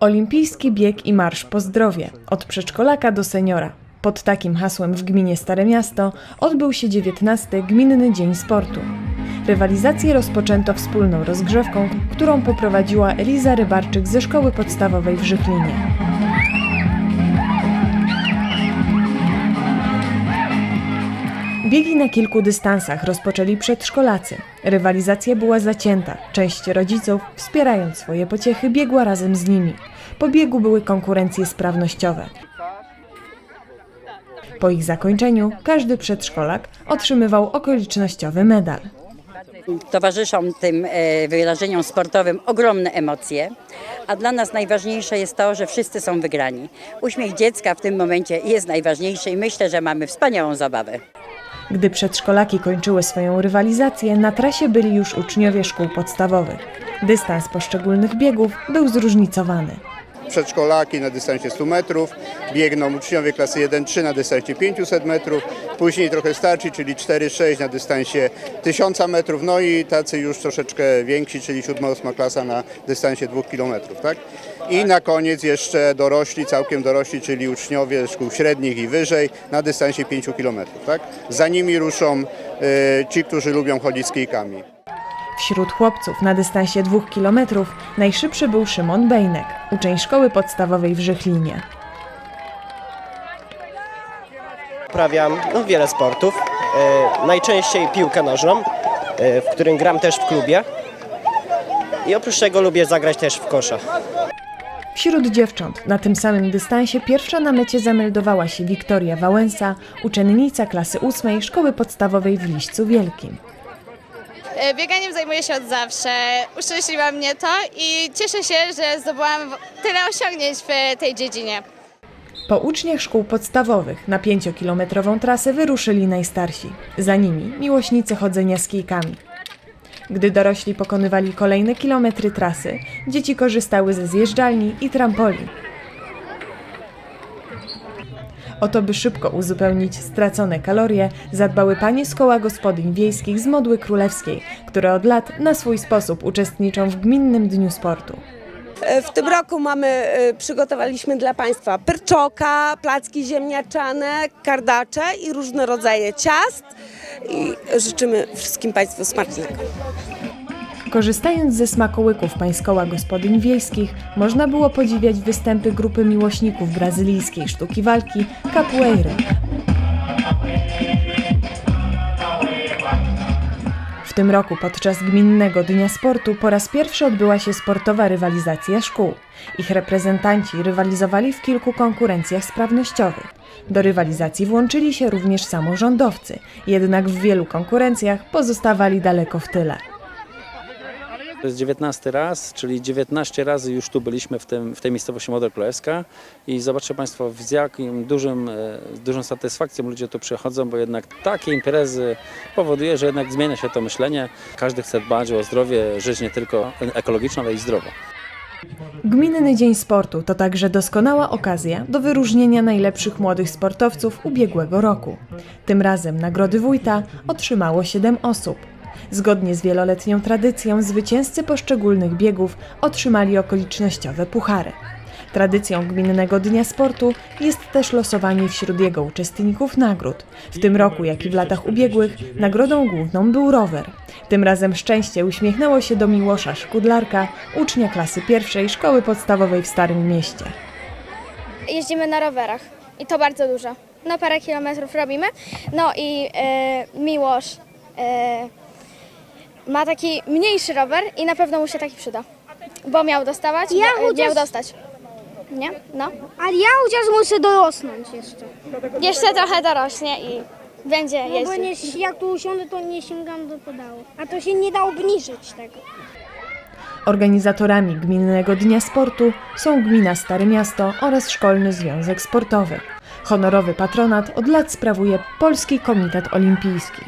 Olimpijski bieg i marsz po zdrowie od przedszkolaka do seniora. Pod takim hasłem w gminie Stare Miasto odbył się 19 Gminny Dzień Sportu. Rywalizację rozpoczęto wspólną rozgrzewką, którą poprowadziła Eliza Rybarczyk ze szkoły podstawowej w Żychlinie. Biegi na kilku dystansach rozpoczęli przedszkolacy. Rywalizacja była zacięta. Część rodziców, wspierając swoje pociechy, biegła razem z nimi. Po biegu były konkurencje sprawnościowe. Po ich zakończeniu każdy przedszkolak otrzymywał okolicznościowy medal. Towarzyszą tym e, wydarzeniom sportowym ogromne emocje, a dla nas najważniejsze jest to, że wszyscy są wygrani. Uśmiech dziecka w tym momencie jest najważniejszy i myślę, że mamy wspaniałą zabawę. Gdy przedszkolaki kończyły swoją rywalizację, na trasie byli już uczniowie szkół podstawowych. Dystans poszczególnych biegów był zróżnicowany. Przedszkolaki na dystansie 100 metrów, biegną uczniowie klasy 1-3 na dystansie 500 metrów, później trochę starsi, czyli 4-6 na dystansie 1000 metrów, no i tacy już troszeczkę więksi, czyli 7-8 klasa na dystansie 2 km. Tak? I na koniec jeszcze dorośli, całkiem dorośli, czyli uczniowie szkół średnich i wyżej na dystansie 5 km. Tak? Za nimi ruszą e, ci, którzy lubią chodzić z kijkami. Wśród chłopców na dystansie 2 km najszybszy był Szymon Bejnek, uczeń szkoły podstawowej w Żychlinie. Uprawiam no, wiele sportów. E, najczęściej piłkę nożną, e, w którym gram też w klubie. I oprócz tego lubię zagrać też w kosza. Wśród dziewcząt na tym samym dystansie pierwsza na mecie zameldowała się Wiktoria Wałęsa, uczennica klasy 8 szkoły podstawowej w Liścu Wielkim. E, Bieganiem zajmuję się od zawsze. Uszczęśliwa mnie to i cieszę się, że zdobyłam tyle osiągnięć w tej dziedzinie. Po uczniach szkół podstawowych na 5-kilometrową trasę wyruszyli najstarsi. Za nimi miłośnicy chodzenia z kijkami. Gdy dorośli pokonywali kolejne kilometry trasy, dzieci korzystały ze zjeżdżalni i trampolin. Oto by szybko uzupełnić stracone kalorie, zadbały panie z koła gospodyń wiejskich z Modły Królewskiej, które od lat na swój sposób uczestniczą w Gminnym Dniu Sportu. E, W tym roku mamy, e, przygotowaliśmy dla Państwa pyrczoka, placki ziemniaczane, kardacze i różne rodzaje ciast. I życzymy wszystkim Państwu smacznego. Korzystając ze smakołyków pańskoła gospodyń wiejskich, można było podziwiać występy grupy miłośników brazylijskiej sztuki walki capoeiry. W tym roku podczas Gminnego Dnia Sportu po raz pierwszy odbyła się sportowa rywalizacja szkół. Ich reprezentanci rywalizowali w kilku konkurencjach sprawnościowych. Do rywalizacji włączyli się również samorządowcy, jednak w wielu konkurencjach pozostawali daleko w tyle. To jest 19 raz, czyli 19 razy już tu byliśmy w, tym, w tej miejscowości Model Królewska i zobaczcie Państwo z jakim dużym, e, z dużą satysfakcją ludzie tu przychodzą, bo jednak takie imprezy powoduje, że jednak zmienia się to myślenie. Każdy chce dbać o zdrowie, żyć nie tylko ekologiczno, ale i zdrowo. Gminny Dzień Sportu to także doskonała okazja do wyróżnienia najlepszych młodych sportowców ubiegłego roku. Tym razem nagrody wójta otrzymało 7 osób. Zgodnie z wieloletnią tradycją zwycięzcy poszczególnych biegów otrzymali okolicznościowe puchary. Tradycją Gminnego Dnia Sportu jest też losowanie wśród jego uczestników nagród. W tym roku, jak i w latach ubiegłych, nagrodą główną był rower. Tym razem szczęście uśmiechnęło się do Miłosza Szkudlarka, ucznia klasy pierwszej szkoły podstawowej w Starym Mieście. jeździmy na rowerach i to bardzo dużo. No parę kilometrów robimy. No i e, Miłosz e, ma taki mniejszy rower i na pewno mu się taki przyda. Bo miał dostawać, Ja bo, e, chociaż- miał dostać. Nie? No. Ale ja chociaż muszę dorosnąć jeszcze. Jeszcze trochę dorośnie i będzie No bo nie, jak tu usiądę, to nie sięgam do pedału. A to się nie da obniżyć tego. Organizatorami Gminnego Dnia Sportu są Gmina Stare Miasto oraz Szkolny Związek Sportowy. Honorowy patronat od lat sprawuje Polski Komitet Olimpijski.